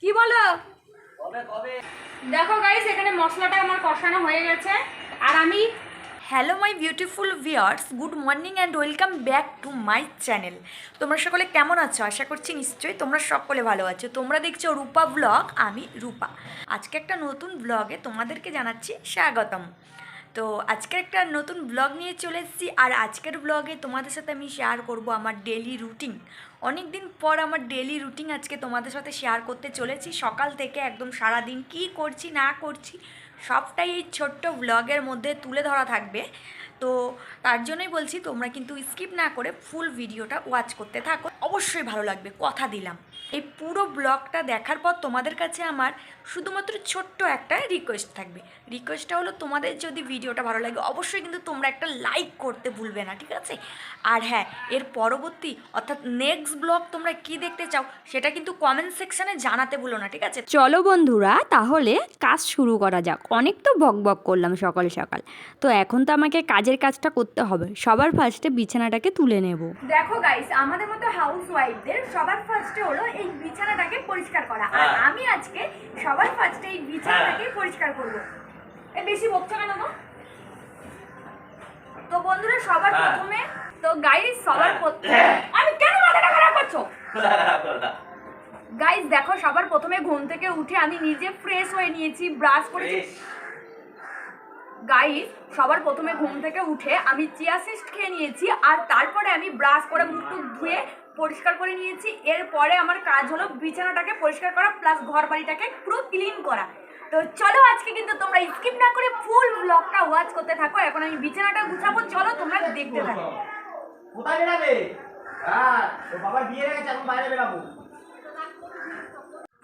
কি বলো? কবে কবে? দেখো গাইস এখানে মশলাটা আমার কষানো হয়ে গেছে। আর আমি hello my beautiful viewers good morning and welcome back to my channel তোমরা সকলে কেমন আছো? আশা করছি নিশ্চয়ই তোমরা সকলে ভালো আছো। তোমরা দেখছ রূপা ব্লগ আমি রূপা। আজকে একটা নতুন ব্লগে তোমাদেরকে জানাচ্ছি স্বাগতম। তো আজকে একটা নতুন ব্লগ নিয়ে চলে এসেছি। আর আজকের ব্লগে তোমাদের সাথে আমি শেয়ার করব আমার ডেলি রুটিন অনেক দিন পর আমার ডেলি রুটিন আজকে তোমাদের সাথে শেয়ার করতে চলেছি। সকাল থেকে একদম সারা দিন কী করছি, না করছি, সবটাই এই ছোট্ট ব্লগের মধ্যে তুলে ধরা থাকবে। তো তার জন্যই বলছি, তোমরা কিন্তু স্কিপ না করে ফুল ভিডিওটা ওয়াচ করতে থাকো। অবশ্যই ভালো লাগবে, কথা দিলাম। এই পুরো ব্লগটা দেখার পর তোমাদের কাছে আমার শুধুমাত্র ছোট্ট একটা রিকোয়েস্ট থাকবে। রিকোয়েস্টটা হলো তোমাদের যদি ভিডিওটা ভালো লাগে, অবশ্যই কিন্তু তোমরা একটা লাইক করতে ভুলবে না, ঠিক আছে? আর হ্যাঁ এর পরবর্তী অর্থাৎ নেক্সট ব্লগ তোমরা কি দেখতে চাও, সেটা কিন্তু কমেন্ট সেকশানে জানাতে ভুলো না, ঠিক আছে? চলো বন্ধুরা, তাহলে কাজ শুরু করা যাক। অনেক তো বক বক করলাম সকাল সকাল। তো এখন তো আমাকে কাজের কাজটা করতে হবে। সবার ফার্স্টে বিছানাটাকে তুলে নেব। দেখো গাইস আমাদের মতো হাউস ওয়াইফদের সবার ফার্স্টে হলো এই বিছানাটাকে পরিষ্কার করা। আর হ্যাঁ। আমি আজকে সবার ফার্স্টে এই বিছানাটাকে পরিষ্কার করব। এ বেশি বকছো কেন গো? তো বন্ধুরা সবার হ্যাঁ। প্রথমে তো গাইস সবার হ্যাঁ। প্রথমে আমি কেন মাথাটা খারাপ করছ? গাইস দেখো সবার প্রথমে ঘুম থেকে উঠে আমি নিজে ফ্রেশ হয়ে নিয়েছি ব্রাশ করেছি। গাইস সবার প্রথমে ঘুম থেকে উঠে আমি চিয়া সিস্ট খেয়ে নিয়েছি আর তারপরে আমি ব্রাশ করে মুখ টুক ধুয়ে পরিষ্কার করে নিয়েছি। এরপরে আমার কাজ হলো বিছানাটাকে পরিষ্কার করা প্লাস ঘর বাড়িটাকে পুরো ক্লিন করা। তো চলো আজকে কিন্তু তোমরা স্কিপ না করে ফুল ব্লগটা ওয়াচ করতে থাকো। এখন আমি বিছানাটা গুছাবো, চলো তোমরা দেখতে থাকো। কোথায় বেড়াবে? হ্যাঁ বাবার বিয়ে গেছে, এখন বাইরে বেরাবো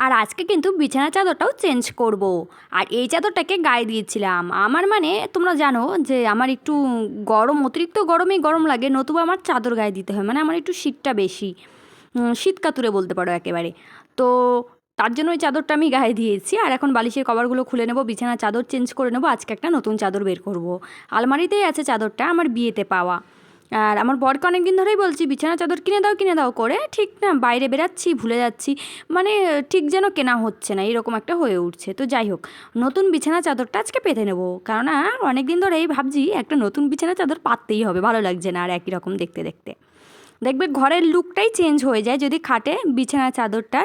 আর আজকে কিন্তু বিছানা চাদরটাও চেঞ্জ করব। আর এই চাদরটাকে গায়ে দিয়েছিলাম। আমার মানে তোমরা জানো যে আমার একটু গরম, অতিরিক্ত গরমেই গরম লাগে, নতুবা আমার চাদর গায়ে দিতে হয়। মানে আমার একটু শীতটা বেশি। শীত কাতুরে বলতে পারো একেবারে। তো তার জন্য ওই চাদরটা আমি গায়ে দিয়েছি। আর এখন বালিশের কভারগুলো খুলে নেব, বিছানা চাদর চেঞ্জ করে নেব, আজকে একটা নতুন চাদর বের করব। আলমারিতেই আছে চাদরটা, আমার বিয়েতে পাওয়া। আর আমার বরকে অনেকদিন ধরেই বলছি, বিছানা চাদর কিনে দাও কিনে দাও করে। ঠিক না, বাইরে বেরাচ্ছি ভুলে যাচ্ছি। মানে ঠিক যেন কেনা হচ্ছে না, এরকম একটা হয়ে উঠছে। তো যাই হোক, নতুন বিছানা চাদরটা আজকে পেতে নেব। কেননা অনেক দিন ধরেই ভাবছি, একটা নতুন বিছানা চাদর পাততেই হবে, ভালো লাগছে না আর একই রকম দেখতে দেখতে। দেখবে ঘরের লুকটাই চেঞ্জ হয়ে যায় যদি খাটে বিছানা চাদরটা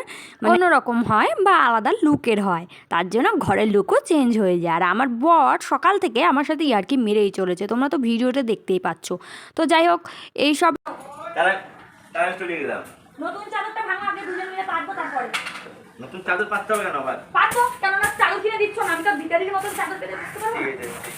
অন্যরকম হয় বা আলাদা লুকের হয়। তার জন্য ঘরের লুকও চেঞ্জ হয়ে যায়। আর আমার বর সকাল থেকে আমার সাথে ইয়ার্কি মেরেই চলেছে। তোমরা তো ভিডিওতে দেখতেই পাচ্ছ। তো যাই হোক এইসব তারা তারা চলে গেলাম। নতুন চাদরটা ভাঙা আগে দুজন মিলে পাতবো তারপরে। নতুন চাদর পাততে হবে কেন আবার? পাতবো কেননা চাদর কিনে দিচ্ছ না। আমি তো ভিটারির মতন চাদর পারব ঠিক না। আছে ঠিক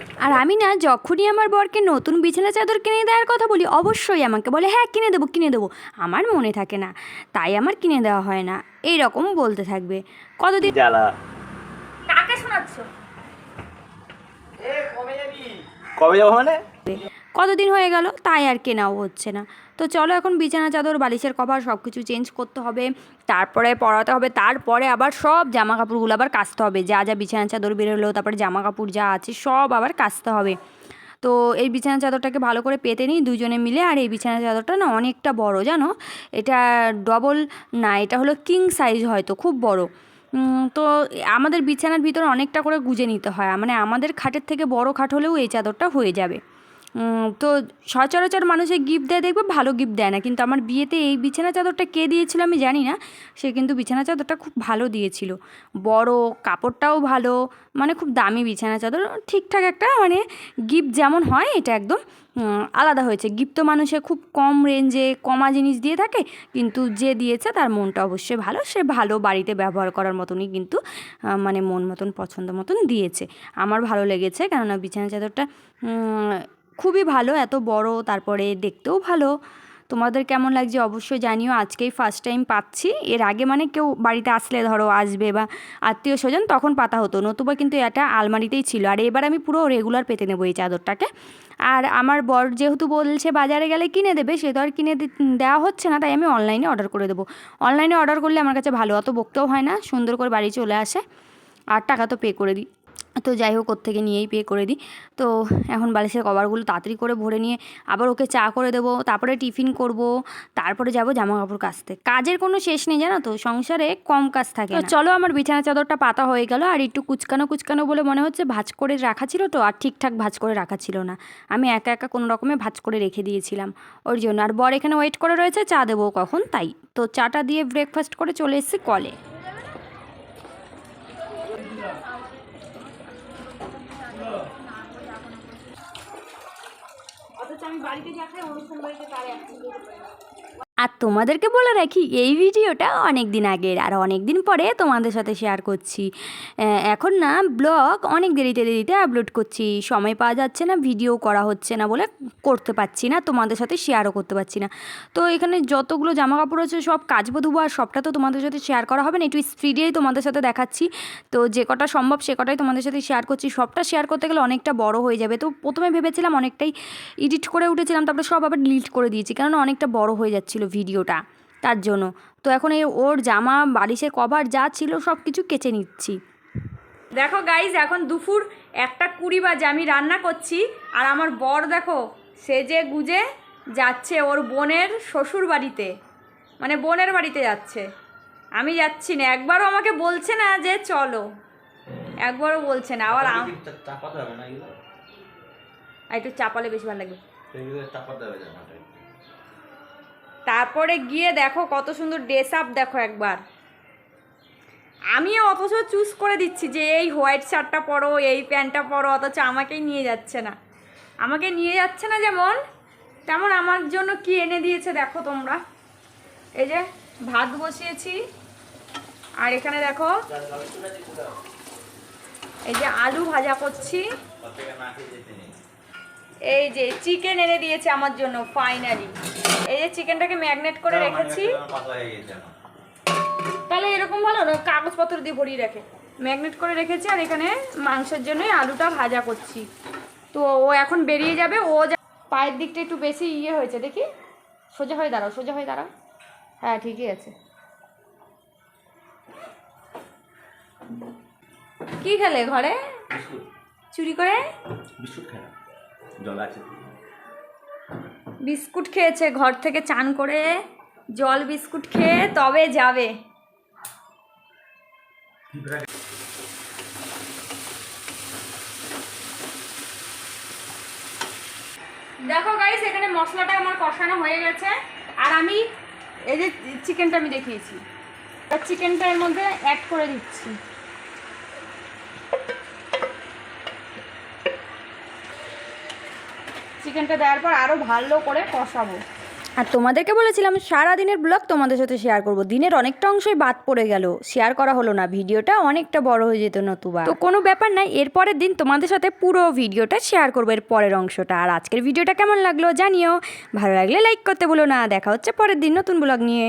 আছে আর আমি না যখনই আমার বরকে নতুন বিছানা চাদর কিনে দেওয়ার কথা বলি অবশ্যই আমাকে বলে হ্যাঁ কিনে দেবো কিনে দেবো। আমার মনে থাকে না তাই আমার কিনে দেওয়া হয় না এই রকম বলতে থাকবে। কতদিন জ্বালা। কাকে শোনাচ্ছ? এ কবে যাবি কবে যাব মানে? কতদিন হয়ে গেল তাই আর কেনাও হচ্ছে না। তো চলো এখন বিছানা, চাদর, বালিশের কভার সব কিছু চেঞ্জ করতে হবে। তারপরে পরাতে হবে, তারপরে আবার সব জামা কাপড়গুলো আবার কাচতে হবে। যা যা বিছানা, চাদর বেরোলো, তারপরে জামা কাপড় যা আছে সব আবার কাচতে হবে। তো এই বিছানা, চাদরটাকে ভালো করে পেতে নিই দুজনে মিলে। আর এই বিছানা, চাদরটা না অনেকটা বড়, জানো? এটা ডবল না, এটা হলো কিং সাইজ হয়তো, খুব বড়। তো আমাদের বিছানার ভিতরে অনেকটা করে গুজে নিতে হয়। মানে আমাদের খাটের থেকে বড় খাট হলেও এই চাদরটা হয়ে যাবে। তো সচরাচর মানুষে গিফট দেয়, দেখবে ভালো গিফট দেয় না। কিন্তু আমার বিয়েতে এই বিছানা চাদরটা কে দিয়েছিল আমি জানি না। সে কিন্তু বিছানা চাদরটা খুব ভালো দিয়েছিল। বড়, কাপড়টাও ভালো মানে খুব দামি বিছানা চাদর। ঠিকঠাক একটা মানে গিফট যেমন হয়, এটা একদম আলাদা হয়েছে। গিফট তো মানুষে খুব কম রেঞ্জে কমা জিনিস দিয়ে থাকে, কিন্তু যে দিয়েছে তার মনটা অবশ্যই ভালো। সে ভালো বাড়িতে ব্যবহার করার মতনই কিন্তু মানে মন মতন, পছন্দ মতন দিয়েছে। আমার ভালো লেগেছে, কেননা বিছানা চাদরটা খুবই ভালো, এত বড়, তারপরে দেখতেও ভালো। তোমাদের কেমন লাগছে অবশ্যই জানিও, আজকেই ফার্স্ট টাইম পাচ্ছি। এর আগে মানে কেউ বাড়িতে আসলে ধরো আসবে বা আত্মীয় স্বজন তখন পাতা হতো, নতুবা কিন্তু এটা আলমারিতেই ছিল। আর এবার আমি পুরো রেগুলার পেতে নেব এই চাদরটাকে। আর আমার বর যেহেতু বলছে বাজারে গেলে কিনে দেবে, সে তো আর কিনে দেওয়া হচ্ছে না, তাই আমি অনলাইনে অর্ডার করে দেবো। অনলাইনে অর্ডার করলে আমার কাছে ভালো, অত বকতেও হয় না, সুন্দর করে বাড়ি চলে আসে। আর টাকা তো পে করে দিই। তো যাই হোক ওর থেকে নিয়েই পে করে দিই। তো এখন বালিশের কভারগুলো তাড়াতাড়ি করে ভরে নিয়ে আবার ওকে চা করে দেবো তারপরে টিফিন করব তারপরে যাব জামা কাপড় কাচতে। কাজের কোনো শেষ নেই জানো তো সংসারে কম কাজ থাকে তো চলো আমার বিছানা চাদরটা পাতা হয়ে গেল আর একটু কুচকানো কুচকানো বলে মনে হচ্ছে ভাজ করে রাখা ছিল তো আর ঠিকঠাক ভাজ করে রাখা ছিল না। আমি একা একা কোনো রকমে ভাজ করে রেখে দিয়েছিলাম ওর জন্য। আর বর এখানে ওয়েট করে রয়েছে চা দেবো কখন? তাই। তো চাটা দিয়ে ব্রেকফাস্ট করে চলে এসেছি কলে অথচ আমি বাড়িতে যা অনুষ্ঠান বাড়িতে তার এক আর তোমাদেরকে বলে রাখি, এই ভিডিওটা অনেক দিন আগের আর অনেক দিন পরে তোমাদের সাথে শেয়ার করছি। এখন না ব্লগ অনেক দেরিতে দেরিতে আপলোড করছি। সময় পাওয়া যাচ্ছে না ভিডিও করা হচ্ছে না বলে করতে পারছি না, তোমাদের সাথে শেয়ারও করতে পারছি না। তো এখানে যতগুলো জামা কাপড় আছে সব কাচবো ধুবো আর সবটা তো তোমাদের সাথে শেয়ার করা হবে না, একটু স্পিডেই তোমাদের সাথে দেখাচ্ছি। তো যে কটা সম্ভব সে কটাই তোমাদের সাথে শেয়ার করছি। সবটা শেয়ার করতে গেলে অনেকটা বড় হয়ে যাবে। তো প্রথমে ভেবেছিলাম অনেকটাই এডিট করে উঠেছিলাম, তারপরে সব আবার ডিলিট করে দিয়েছি, কেননা অনেকটা বড় হয়ে যাচ্ছিল ভিডিওটা তার জন্য। তো এখন এই ওর জামা বালিশের কভার যা ছিল সব কিছু কেচে নিচ্ছি। দেখো গাইজ এখন দুপুর একটা কুড়ি বাজে আমি রান্না করছি আর আমার বর দেখো সেজে গুজে যাচ্ছে ওর বোনের শ্বশুর বাড়িতে। মানে বোনের বাড়িতে যাচ্ছে। আমি যাচ্ছি না একবারও আমাকে বলছে না যে চলো। একবারও বলছে না আবার একটু চাপালে বেশি ভালো লাগবে। তারপরে গিয়ে দেখো কত সুন্দর ড্রেস আপ দেখো একবার। আমিও অথচ চুজ করে দিচ্ছি যে এই হোয়াইট শার্টটা পরো, এই প্যান্টটা পরো, অথচ আমাকেই নিয়ে যাচ্ছে না। আমাকে নিয়ে যাচ্ছে না যেমন, তেমন আমার জন্য কি এনে দিয়েছে দেখো তোমরা। এই যে ভাত বসিয়েছি, আর এখানে দেখো এই যে আলু ভাজা করছি। এই যে চিকেন এনে দিয়েছে আমার জন্য ফাইনালি এই যে চিকেনটাকে ম্যাগনেট করে রেখেছি। গেছে এখন। তাহলে এরকম ভালো না? কাগজপত্র দিয়ে ভরিয়ে রাখে। ম্যাগনেট করে রেখেছি আর এখানে মাংসের জন্য আলুটা ভাজা করছি। তো ও এখন বেরিয়ে যাবে ও পায়ের দিকটা একটু বেশি ইয়ে হয়েছে দেখি। সোজা হয়ে দাঁড়াও সোজা হয়ে দাঁড়াও। হ্যাঁ ঠিকই আছে। কি খেলে ঘরে? চুরি করে? বিস্কুট জল আছে। বিস্কুট খেয়েছে, ঘর থেকে চান করে জল বিস্কুট খেয়ে তবে যাবে। দেখো গাইস এখানে মশলাটা আমার কষানো হয়ে গেছে। আর আমি এই যে চিকেনটা আমি দেখিয়েছি। চিকেনটা এর মধ্যে অ্যাড করে দিচ্ছি। চিকেনটা দেওয়ার পর আরও ভালো করে কষাবো। আর তোমাদেরকে বলেছিলাম সারা দিনের ব্লগ তোমাদের সাথে শেয়ার করব। দিনের অনেকটা অংশই বাদ পড়ে গেল। শেয়ার করা হলো না, ভিডিওটা অনেকটা বড় হয়ে যেত নতুবা। তো কোনো ব্যাপার নাই এরপরের দিন তোমাদের সাথে পুরো ভিডিওটা শেয়ার করব এর পরের অংশটা। আর আজকের ভিডিওটা কেমন লাগল জানিও। ভালো লাগলে লাইক করতে বলো না। দেখা হচ্ছে পরের দিন নতুন ব্লগ নিয়ে।